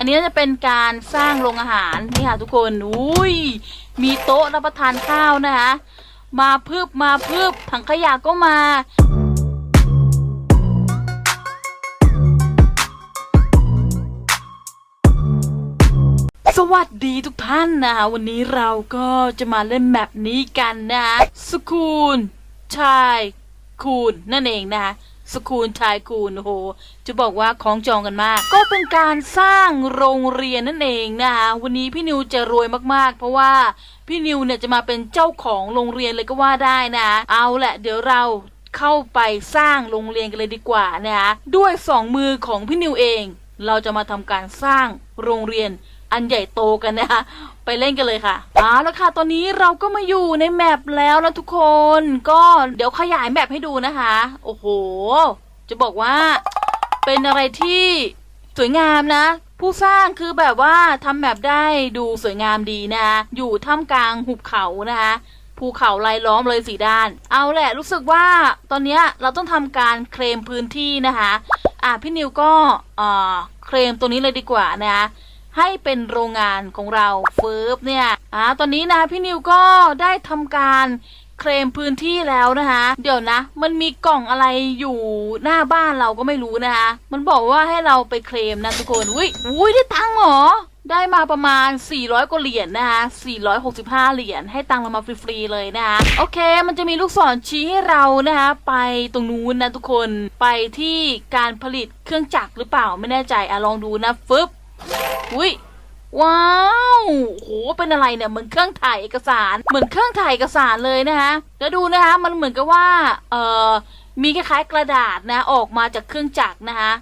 อันนี้น่าจะเป็นการสร้างโรงอาหารนี่ค่ะทุกคนอุ้ยมีโต๊ะรับประทานข้าวนะคะ มาพืบมาพืบถังขยะก็มาสวัสดีทุกท่านนะคะวันนี้เราก็จะมาเล่นแมปนี้กันนะคะสคูลชายคูณนั่นเองนะคะ สคูลชายคูณโอ้โห จะบอกว่าของจองกันมาก ก็เป็นการสร้างโรงเรียนนั่นเองนะคะวันนี้พี่นิวจะรวยมากๆ เพราะว่าพี่นิวเนี่ยจะมาเป็นเจ้าของโรงเรียนเลยก็ว่าได้นะ เอาแหละเดี๋ยวเราเข้าไปสร้างโรงเรียนกันเลยดีกว่านะคะด้วยสองมือของพี่นิวเอง เราจะมาทำการสร้างโรงเรียน อันใหญ่โตกันนะคะ ไปเล่นกันเลยค่ะเอาละค่ะ ตอนนี้เราก็มาอยู่ในแมปแล้วนะทุกคน ก็เดี๋ยวขยายแมปให้ดูนะคะ โอ้โห จะบอกว่าเป็นอะไรที่สวยงามนะ ผู้สร้างคือแบบว่าทำแมปได้ดูสวยงามดีนะ อยู่ท่ามกลางหุบเขานะคะภูเขารายล้อมเลยสีด้าน เอาแหละรู้สึกว่าตอนนี้เราต้องทำการเคลมพื้นที่นะคะ อะพี่นิวก็เออเคลมตัวนี้เลยดีกว่านะคะ ให้เป็นโรงงานของเราเฟิร์บเนี่ยอ่าตอนนี้นะพี่นิวก็ได้ทำการเคลมพื้นที่แล้วนะคะ เดี๋ยวนะ มันมีกล่องอะไรอยู่หน้าบ้านเราก็ไม่รู้นะคะ มันบอกว่าให้เราไปเคลมนะทุกคน อุ้ยอุ้ยได้ตังค์หรอ ได้มาประมาณ 400กว่าเหรียญนะคะ465 เหรียญ ให้ตังค์เรามาฟรีๆเลยนะคะ โอเค มันจะมีลูกศรชี้ให้เรานะคะ ไปตรงนู้นนะทุกคน ไปที่การผลิตเครื่องจักรหรือเปล่า ไม่แน่ใจอะลองดูนะฟึบ อุ้ยว้าวโห เป็นอะไรเนี่ยเหมือนเครื่องถ่ายเอกสาร เหมือนเครื่องถ่ายเอกสารเลยนะคะแล้วดูนะคะ มันเหมือนกับว่า เอ่อ มีคล้ายๆกระดาษนะ ออกมาจากเครื่องจักรนะคะ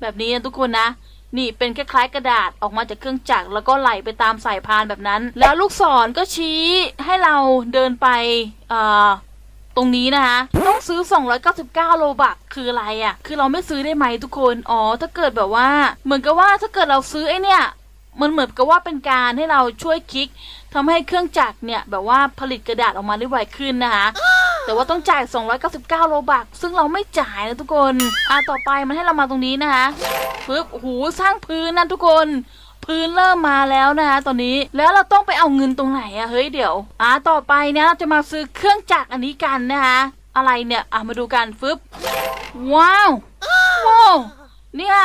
แบบนี้นะทุกคนนะ นี่เป็นคล้ายๆกระดาษออกมาจากเครื่องจักรแล้วก็ไหลไปตามสายพานแบบนั้น แล้วลูกศรก็ชี้ให้เราเดินไป เอ่อ ตรงนี้นะคะ ต้องซื้อ 299 โลบักคืออะไรอะ่ะ คือเราไม่ซื้อได้ไหมทุกคน อ๋อ ถ้าเกิดแบบว่า เหมือนกับว่าถ้าเกิดเราซื้อไอ้เนี่ย มันเหมือนกับว่าเป็นการให้เราช่วยคลิกทำให้เครื่องจักรเนี่ยแบบว่าผลิตกระดาษออกมาได้ไวขึ้นนะคะแต่ว่าต้องจ่าย 299 โลบัก ซึ่งเราไม่จ่ายนะทุกคน อะต่อไปมันให้เรามาตรงนี้นะคะปึ๊บโอ้โหสร้างพื้นนะทุกคน พื้นเริ่มมาแล้วนะคะตอนนี้แล้วเราต้องไปเอาเงินตรงไหนอะเฮ้ยเดี๋ยวอะต่อไปเนี่ยเราจะมาซื้อเครื่องจักรอันนี้กันนะคะอะไรเนี่ยอะมาดูกันฟึบว้าวโว้เนี่ย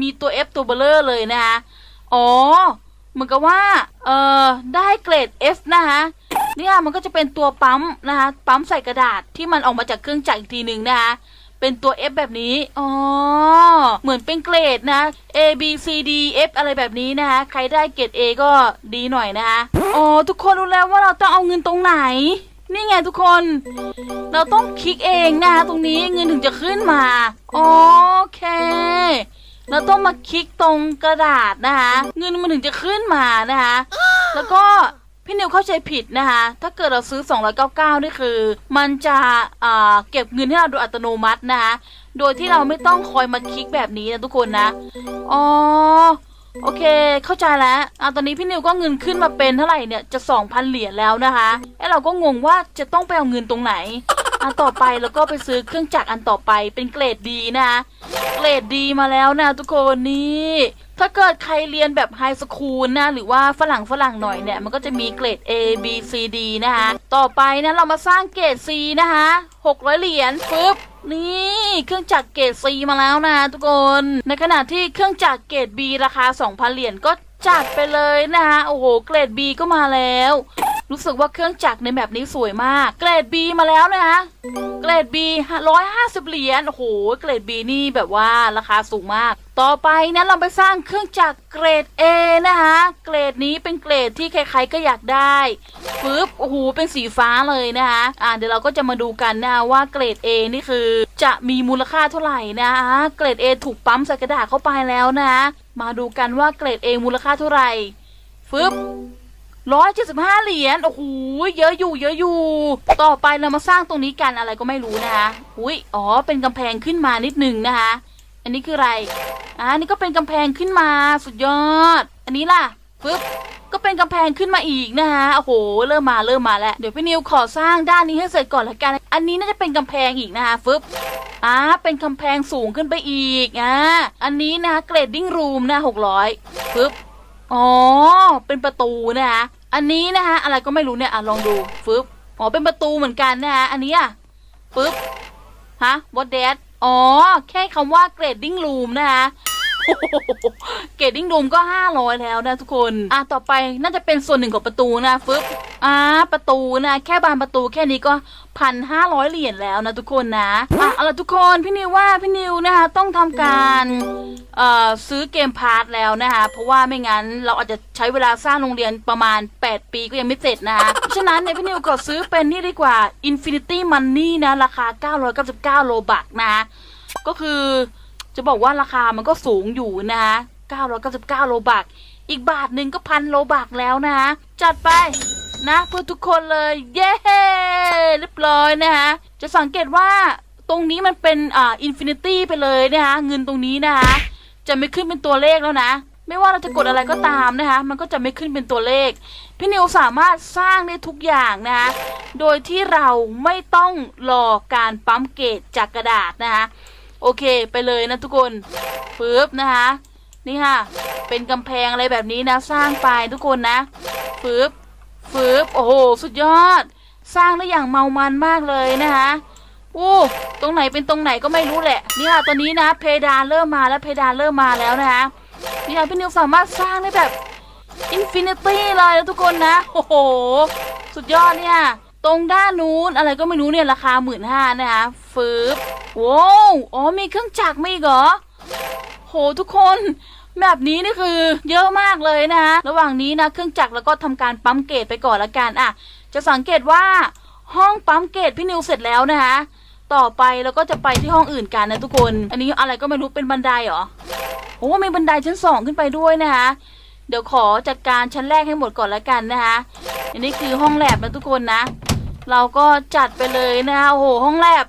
มีตัว F ตัวเบลเลอร์เลยนะคะอ๋อเหมือนกับว่าเอ่อได้เกรด F นะคะเนี่ยมันก็จะเป็นตัวปั๊มนะคะปั๊มใส่กระดาษที่มันออกมาจากเครื่องจักรอีกทีหนึ่งนะคะ เป็นตัว F แบบนี้ อ๋อ เหมือนเป็นเกรดนะ A B C D F อะไรแบบนี้นะคะ ใครได้เกรด A ก็ดีหน่อยนะคะ อ๋อ ทุกคนรู้แล้วว่าเราต้องเอาเงินตรงไหน นี่ไงทุกคน เราต้องคลิกเองนะคะตรงนี้เงินถึงจะขึ้นมา โอเค เราต้องมาคลิกตรงกระดาษนะคะ เงินมันถึงจะขึ้นมานะคะ แล้วก็ พี่นิวเข้าใจผิดนะคะ ถ้าเกิดเราซื้อ 299 นี่คือ มันจะเก็บเงินให้เราโดยอัตโนมัตินะคะ โดยที่เราไม่ต้องคอยมาคลิกแบบนี้นะทุกคนนะ อ๋อ โอเค เข้าใจแล้วอตอนนี้พี่นิวก็เงินขึ้นมาเป็นเท่าไหร่เนี่ย จะ 2,000 เหรียญแล้วนะคะไอ้เราก็งงว่าจะต้องไปเอาเงินตรงไหน อันต่อไปแล้วก็ไปซื้อเครื่องจักรอันต่อไปเป็นเกรดดีนะ เกรดดีมาแล้วนะ ทุกคนนี่ถ้าเกิดใครเรียนแบบไฮสคูลนะ หรือว่าฝรั่งฝรั่งหน่อยเนี่ย มันก็จะมีเกรด A B C D นะคะต่อไปนะ เรามาสร้างเกรด C นะคะ600 เหรียญปึ๊บนี่เครื่องจักรเกรด C มาแล้วนะทุกคน ในขณะที่เครื่องจักรเกรด B ราคา 2,000 เหรียญก็จัดไปเลยนะคะโอ้โห เกรด B ก็มาแล้ว รู้สึกว่าเครื่องจักรในแบบนี้สวยมาก เกรด B มาแล้วนะเกรด B ร้อยห้าสิบเหรียญ โอ้โห เกรด B นี่แบบว่าราคาสูงมาก ต่อไปนะเราไปสร้างเครื่องจักรเกรด A นะคะ เกรดนี้เป็นเกรดที่ใครๆก็อยากได้ปึ๊บ โอ้โห เป็นสีฟ้าเลยนะคะ อ่า เดี๋ยวเราก็จะมาดูกันนะว่าเกรด A นี่คือจะมีมูลค่าเท่าไหร่นะเกรด A ถูกปั๊มใส่กระดาษเข้าไปแล้วนะคะมาดูกันว่าเกรด A มูลค่าเท่าไหร่ฟึบ ร้อยเจ็ดสิบห้าเหรียญ โอ้โห เยอะอยู่ เยอะอยู่ ต่อไปเรามาสร้างตรงนี้กันอะไรก็ไม่รู้นะคะอุ้ยอ๋อ เป็นกำแพงขึ้นมานิดนึงนะคะ อันนี้คืออะไร อ่านี่ก็เป็นกำแพงขึ้นมา สุดยอด อันนี้ล่ะ ปึ๊บ ก็เป็นกำแพงขึ้นมาอีกนะคะ โอ้โห เริ่มมา เริ่มมาแล้ว เดี๋ยวพี่นิวขอสร้างด้านนี้ให้เสร็จก่อนละกัน อันนี้น่าจะเป็นกำแพงอีกนะคะฟึบอ่าเป็นกำแพงสูงขึ้นไปอีก อ่า อันนี้นะคะเกรดดิ้งรูมนะหกร้อยฟึบอ๋อ เป็นประตูนะคะ อันนี้นะคะ อะไรก็ไม่รู้เนี่ยอะลองดูฟึบอ๋อเป็นประตูเหมือนกันนะคะอันนี้อะฟึบฮะ what that อ๋อ แค่คำว่า grading room นะคะเกดดิ้งรูมก็ห้าร้อยแล้วนะทุกคน อะต่อไปน่าจะเป็นส่วนหนึ่งของประตูนะฟึบอ่าประตูนะ แค่บานประตูแค่นี้ก็ พันห้าร้อยเหรียญแล้วนะทุกคนนะอะเอาละทุกคนพี่นิวว่าพี่นิวนะคะต้องทำการเอ่อซื้อเกมพาร์ทแล้วนะคะเพราะว่าไม่งั้นเราอาจจะใช้เวลาสร้างโรงเรียนประมาณ 8 ปีก็ยังไม่เสร็จนะคะฉะนั้นเนี่ยพี่นิวก็ซื้อเป็นนี่ดีกว่า Infinity Money นะราคา 999 โลบักนะก็คือจะบอกว่าราคามันก็สูงอยู่นะคะ999 โลบัก อีกบาทหนึ่งก็พันโลบักแล้วนะ จัดไป นะเพื่อทุกคนเลยเย้เรียบร้อยนะคะจะสังเกตว่าตรงนี้มันเป็นอ่าอินฟินิตี้ไปเลยนะคะเงินตรงนี้นะคะจะไม่ขึ้นเป็นตัวเลขแล้วนะ ไม่ว่าเราจะกดอะไรก็ตามนะคะ มันก็จะไม่ขึ้นเป็นตัวเลข พี่นิวสามารถสร้างได้ทุกอย่างนะคะโดยที่เราไม่ต้องรอการปั๊มเกตจากกระดาษนะคะโอเคไปเลยนะทุกคนปึ๊บนะคะนี่ค่ะ เป็นกำแพงอะไรแบบนี้นะ สร้างไปทุกคนนะปึ๊บ ปึ๊บโอ้โห สุดยอด สร้างได้อย่างเมามันมากเลยนะคะโอ้ตรงไหนเป็นตรงไหนก็ไม่รู้แหละ นี่ค่ะตอนนี้นะ เพดานเริ่มมาแล้วเพดานเริ่มมาแล้วนะคะนี่ค่ะพี่นิวสามารถสร้างได้แบบอินฟินิตี้เลยนะทุกคนนะ โอ้โห สุดยอดเนี่ย ตรงด้านนู้นอะไรก็ไม่รู้เนี่ยราคาหมื่นห้านะคะฟืบโว้อ๋อมีเครื่องจักรมาอีกเหรอ โหทุกคน แบบนี้นี่คือเยอะมากเลยนะระหว่างนี้นะเครื่องจักรแล้วก็ทำการปั๊มเกตไปก่อนละกันอะ จะสังเกตว่าห้องปั๊มเกตพี่นิวเสร็จแล้วนะคะต่อไปเราก็จะไปที่ห้องอื่นกันนะทุกคน อันนี้อะไรก็ไม่รู้เป็นบันไดเหรอโอ้มีบันไดชั้นสองขึ้นไปด้วยนะคะเดี๋ยวขอจัดการชั้นแรกให้หมดก่อนละกันนะคะอันนี้คือห้องแลบนะทุกคนนะ เราก็จัดไปเลยนะคะโอ้โหห้องแลบ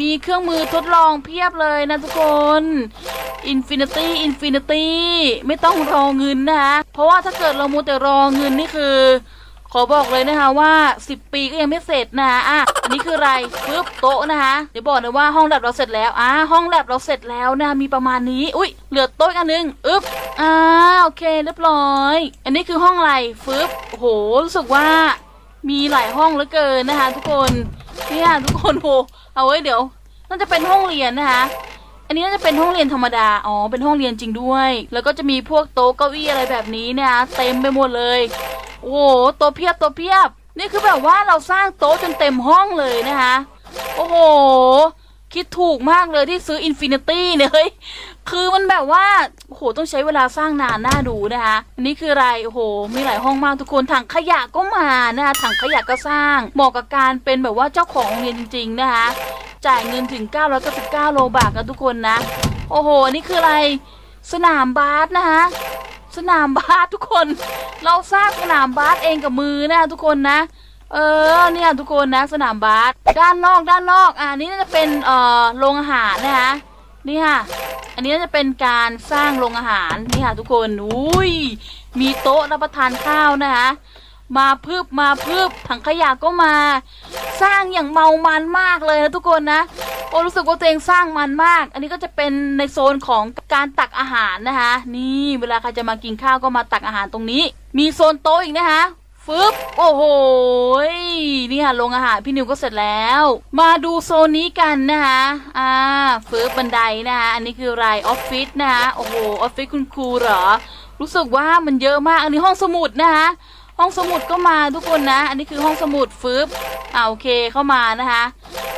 มีเครื่องมือทดลองเพียบเลยนะทุกคน Infinity Infinity ไม่ต้องรอเงินนะคะเพราะว่าถ้าเกิดเรามูแต่รอเงินนี่คือ ขอบอกเลยนะคะว่า 10 ปีก็ยังไม่เสร็จนะคะอะอันนี้คืออะไรปึ๊บโต๊ะนะคะเดี๋ยวบอกเลยว่าห้องแลบเราเสร็จแล้วอะห้องแลบเราเสร็จแล้วนะมีประมาณนี้ อุ้ยเหลือโต๊ะอีกอันนึงอึ๊บอ่าโอเคเรียบร้อย อันนี้คือห้องอะไรฟึบโอ้โหรู้สึกว่า มีหลายห้องเหลือเกินนะคะ ทุกคนเนี่ยทุกคนโหเอาไว้เดี๋ยวน่าจะเป็นห้องเรียนนะคะ อันนี้น่าจะเป็นห้องเรียนธรรมดาอ๋อเป็นห้องเรียนจริงด้วย แล้วก็จะมีพวกโต๊ะเก้าอี้อะไรแบบนี้เนะคะเต็มไปหมดเลย โอ้โหโต๊ะเพียบโต๊ะเพียบ นี่คือแบบว่าเราสร้างโต๊ะจนเต็มห้องเลยนะคะ โอ้โห คิดถูกมากเลยที่ซื้ออินฟินิตี้เนี่ยเฮ้ย คือมันแบบว่า โอ้โห ต้องใช้เวลาสร้างนานน่าดูนะคะ อันนี้คืออะไร โอ้โห มีหลายห้องมากทุกคน ถังขยะก็มานะคะถังขยะก็สร้าง เหมาะกับการเป็นแบบว่าเจ้าของโรงเรียนจริง ๆ นะคะ จ่ายเงินถึง 999โลบาทนะทุกคนนะ โอ้โหนี่คืออะไร สนามบาสนะคะ สนามบาสทุกคน เราสร้างสนามบาสเองกับมือนะทุกคนนะ เออเนี่ยทุกคนนะสนามบาสด้านนอกด้านนอกอ่านี่น่าจะเป็นเอ่อโรงอาหารนะคะนี่ค่ะ อันนี้น่าจะเป็นการสร้างโรงอาหารนี่ค่ะ ทุกคนอุ้ยมีโต๊ะรับประทานข้าวนะคะมาพืบมาพืบถังขยะก็มา สร้างอย่างเมามันมากเลยนะทุกคนนะโอ้รู้สึกว่าตัวเองสร้างมันมาก อันนี้ก็จะเป็นในโซนของการตักอาหารนะคะ นี่เวลาใครจะมากินข้าวก็มาตักอาหารตรงนี้ มีโซนโต๊ะอีกนะคะ ฟึบโอ้โหนี่ค่ะโรงอาหารพี่นิวก็เสร็จแล้ว มาดูโซนนี้กันนะคะอ่าฟึบบันไดนะคะอันนี้คืออะไรออฟฟิศนะคะโอ้โหออฟฟิศคุณครูเหรอ รู้สึกว่ามันเยอะมากอันนี้ห้องสมุดนะคะห้องสมุดก็มาทุกคนนะ อันนี้คือห้องสมุดฟึบอ่าโอเคเข้ามานะคะ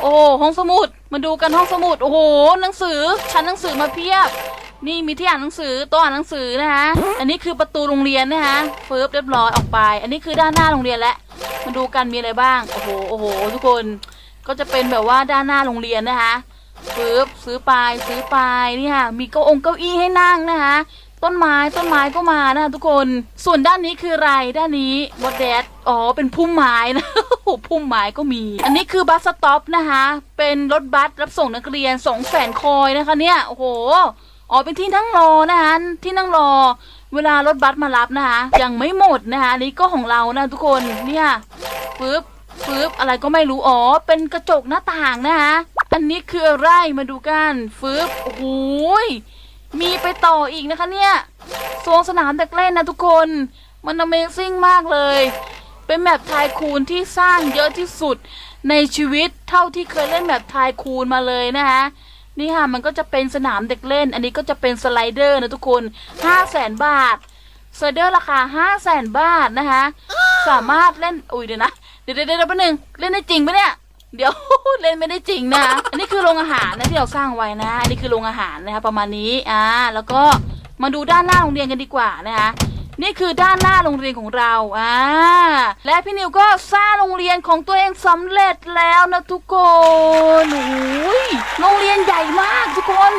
โอ้ห้องสมุดมาดูกันห้องสมุดโอ้โหหนังสือชั้นหนังสือมาเพียบ นี่มีที่อ่านหนังสือโต๊ะอ่านหนังสือนะคะ อันนี้คือประตูโรงเรียนนะคะฟึบเรียบร้อยออกไป อันนี้คือด้านหน้าโรงเรียนแล้วมาดูกันมีอะไรบ้าง โอ้โห โอ้โห ทุกคน ก็จะเป็นแบบว่าด้านหน้าโรงเรียนนะคะปึ๊บซื้อไปซื้อไปนี่ค่ะ มีเก้าองเก้าอี้ให้นั่งนะคะ ต้นไม้ต้นไม้ก็มานะคะทุกคน ส่วนด้านนี้คืออะไร ด้านนี้บดแดด อ๋อ เป็นพุ่มไม้นะโอ้โหพุ่มไม้ก็มี อันนี้คือบัสสต็อปนะคะ เป็นรถบัสรับส่งนักเรียนสองแสนคอยนะคะเนี่ย โอ้โห อ๋อเป็นที่นั่งรอนะคะที่นั่งรอ เวลารถบัสมารับนะคะยังไม่หมดนะคะอันนี้ก็ของเรานะทุกคนเนี่ยปึ๊บฟืบอะไรก็ไม่รู้อ๋อเป็นกระจกหน้าต่างนะคะอันนี้คืออะไรมาดูกันฟืบโอ้โหยมีไปต่ออีกนะคะเนี่ยสวงสนามเด็กเล่นนะทุกคนมัน Amazing มากเลย เป็นแบบทายคูนที่สร้างเยอะที่สุดในชีวิตเท่าที่เคยเล่นแบบทายคูนมาเลยนะคะ นี่ค่ะมันก็จะเป็นสนามเด็กเล่น อันนี้ก็จะเป็นสไลเดอร์นะทุกคนห้าแสนบาทสไลเดอร์ราคาห้าแสนบาทนะคะ สามารถเล่นอุ้ยเดี๋ยวนะเดี๋ยวเดี๋ยวเดี๋ยวแป๊บนึงเล่นได้จริงปะเนี่ยเดี๋ยวเล่นไม่ได้จริงนะอันนี้คือโรงอาหารนะที่เราสร้างไว้นะอันนี้คือโรงอาหารนะคะประมาณนี้อ่าแล้วก็มาดูด้านหน้าโรงเรียนกันดีกว่านะคะ นี่คือด้านหน้าโรงเรียนของเราอ่าและพี่นิวก็สร้างโรงเรียนของตัวเองสำเร็จแล้วนะทุกคนโอ้ยโรงเรียนใหญ่มากทุกคน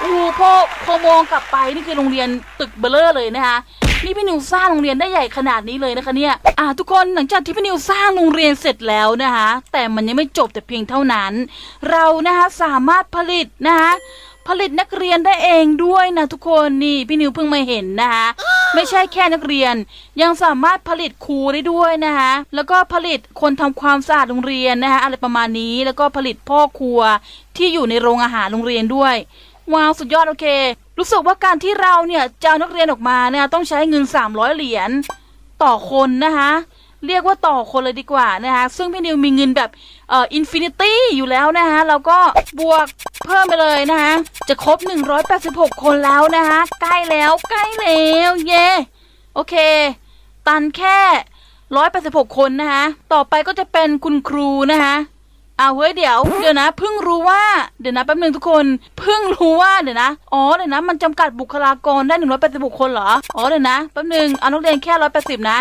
โอ้พอพอมองกลับไปนี่คือโรงเรียนตึกเบลเลอร์เลยนะคะนี่พี่นิวสร้างโรงเรียนได้ใหญ่ขนาดนี้เลยนะคะเนี่ย อ่าทุกคนหลังจากที่พี่นิวสร้างโรงเรียนเสร็จแล้วนะคะ แต่มันยังไม่จบแต่เพียงเท่านั้น เรานะคะสามารถผลิตนะคะ ผลิตนักเรียนได้เองด้วยนะทุกคนนี่พี่นิวเพิ่งมาเห็นนะคะไม่ใช่แค่นักเรียน ยังสามารถผลิตครูได้ด้วยนะคะแล้วก็ผลิตคนทำความสะอาดโรงเรียนนะคะอะไรประมาณนี้แล้วก็ผลิตพ่อครัวที่อยู่ในโรงอาหารโรงเรียนด้วยว้าวสุดยอดโอเค รู้สึกว่าการที่เราเนี่ยจะเอานักเรียนออกมาเนี่ยต้องใช้เงิน 300 เหรียญต่อคนนะคะ เรียกว่าต่อคนเลยดีกว่านะคะ ซึ่งพี่นิวมีเงินแบบเอ่ออินฟินิตี้อยู่แล้วนะคะเราก็บวกเพิ่มไปเลยนะคะจะครบ 186 คนแล้วนะคะใกล้แล้วใกล้แล้วเย่โอเค ตันแค่ 186 คนนะคะต่อไปก็จะเป็นคุณครูนะคะเอาเฮ้ยเดี๋ยวเดี๋ยวนะเพิ่งรู้ว่าเดี๋ยวนะแป๊บนึงทุกคนเพิ่งรู้ว่าเดี๋ยวนะอ๋อเดี๋ยวนะมันจำกัดบุคลากรได้หนึ่งร้อยแปดสิบหกคนเหรออ๋อเดี๋ยวนะแป๊บนึงเอานักเรียนแค่ร้อยแปดสิบนะ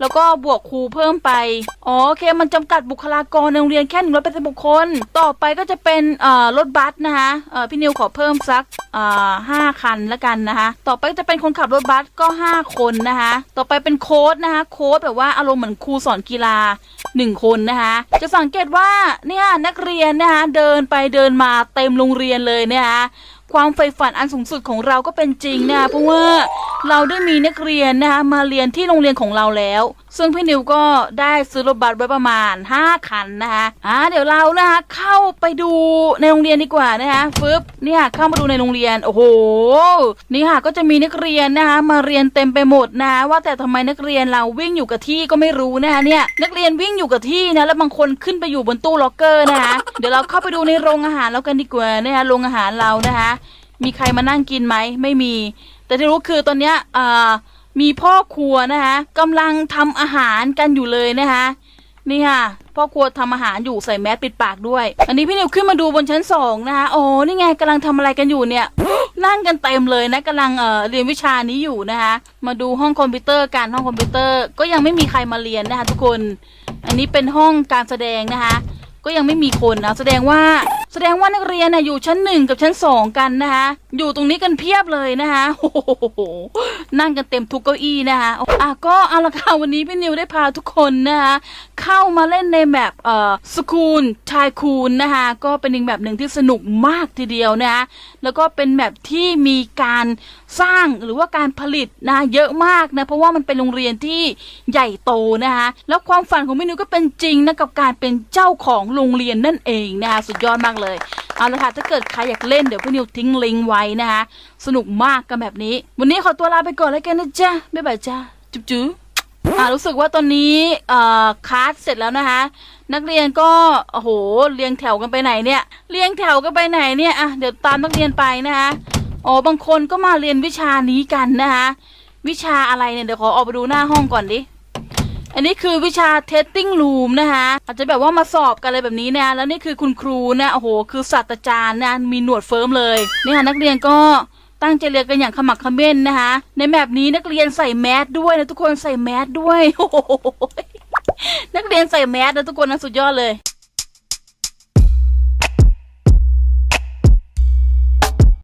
แล้วก็บวกครูเพิ่มไป อ๋อโอเค มันจำกัดบุคลากรในโรงเรียนแค่หนึ่งร้อยแปดสิบคน ต่อไปก็จะเป็นเอ่อรถบัสนะคะเอ่อพี่นิวขอเพิ่มสักเอ่อห้าคันละกันนะคะ ต่อไปจะเป็นคนขับรถบัสก็ห้าคนนะคะ ต่อไปเป็นโค้ดนะคะ โค้ดแบบว่าอารมณ์เหมือนครูสอนกีฬาหนึ่งคนนะคะ จะสังเกตว่าเนี่ยนักเรียนนะคะเดินไปเดินมาเต็มโรงเรียนเลยนะคะ ความใฝ่ฝันอันสูงสุดของเราก็เป็นจริงนะเพราะว่าเราได้มีนักเรียนนะคะมาเรียนที่โรงเรียนของเราแล้วซึ่งพี่นิวก็ได้ซื้อรถบัสไว้ประมาณ 5 คันนะคะอ่าเดี๋ยวเรานะคะเข้าไปดูในโรงเรียนดีกว่านะคะฟึบเนี่ยเข้ามาดูในโรงเรียน โอ้โห นี่ค่ะก็จะมีนักเรียนนะคะมาเรียนเต็มไปหมดนะะว่าแต่ทำไมนักเรียนเราวิ่งอยู่กับที่ก็ไม่รู้นะคะเนี่ยนักเรียนวิ่งอยู่กับที่นะแล้วบางคนขึ้นไปอยู่บนตู้ล็อกเกอร์นะคะเดี๋ยวเราเข้าไปดูในโรงอาหารแล้วกันดีกว่านะคะโรงอาหารเรานะคะมีใครมานั่งกินไหมไม่มี แต่ที่รู้คือตอนเนี้ยอ่า มีพ่อครัวนะคะกำลังทำอาหารกันอยู่เลยนะคะนี่ค่ะพ่อครัวทำอาหารอยู่ใส่แมสปิดปากด้วย อันนี้พี่นิวขึ้นมาดูบนชั้นสองนะคะโอ้นี่ไงกำลังทำอะไรกันอยู่เนี่ย นั่งกันเต็มเลยนะกำลังเอ่อเรียนวิชานี้อยู่นะคะ มาดูห้องคอมพิวเตอร์การห้องคอมพิวเตอร์ ก็ยังไม่มีใครมาเรียนนะคะทุกคน อันนี้เป็นห้องการแสดงนะคะ ก็ยังไม่มีคนนะแสดงว่าแสดงว่านักเรียนนะอยู่ชั้นหนึ่งกับชั้นสองกันนะคะอยู่ตรงนี้กันเพียบเลยนะคะโอ้โหนั่งกันเต็มทุกเก้าอี้นะคะอะก็เอาละค่ะวันนี้พี่นิวได้พาทุกคนนะคะเข้ามาเล่นในแมปเอ่อสคูลชายคูลนะคะก็เป็นอีกแบบหนึ่งที่สนุกมากทีเดียวนะคะแล้วก็เป็นแบบที่มีการสร้างหรือว่าการผลิตนะเยอะมากนะเพราะว่ามันเป็นโรงเรียนที่ใหญ่โตนะคะแล้วความฝันของพี่นิวก็เป็นจริงนะกับการเป็นเจ้าของโรงเรียนนั่นเองนะคะสุดยอดมากเลย เอาละค่ะถ้าเกิดใครอยากเล่นเดี๋ยวพี่นิวทิ้งลิงก์ไว้นะคะสนุกมากกันแบบนี้ วันนี้ขอตัวลาไปก่อนแล้วกันนะจ๊ะบ๊ายบายจ้าจุ๊บจุ๊บอ่ารู้สึกว่าตอนนี้เอ่อคลาสเสร็จแล้วนะคะ นักเรียนก็โอ้โหเรียงแถวกันไปไหนเนี่ยเรียงแถวกันไปไหนเนี่ยอะเดี๋ยวตามนักเรียนไปนะคะอ๋อบางคนก็มาเรียนวิชานี้กันนะคะวิชาอะไรเนี่ยเดี๋ยวขอออกไปดูหน้าห้องก่อนดิ อันนี้คือวิชา testing room นะคะอาจจะแบบว่ามาสอบกันอะไรแบบนี้นะ แล้วนี่คือคุณครูนะโอ้โห คือศาสตราจารย์นะมีหนวดเฟิร์มเลยนี่ค่ะนักเรียนก็ตั้งใจเรียนกันอย่างขมักเขม้นนะคะ ในแบบนี้นักเรียนใส่แมสด้วยนะทุกคนใส่แมสด้วยโหนักเรียนใส่แมสนะทุกคนนะสุดยอดเลย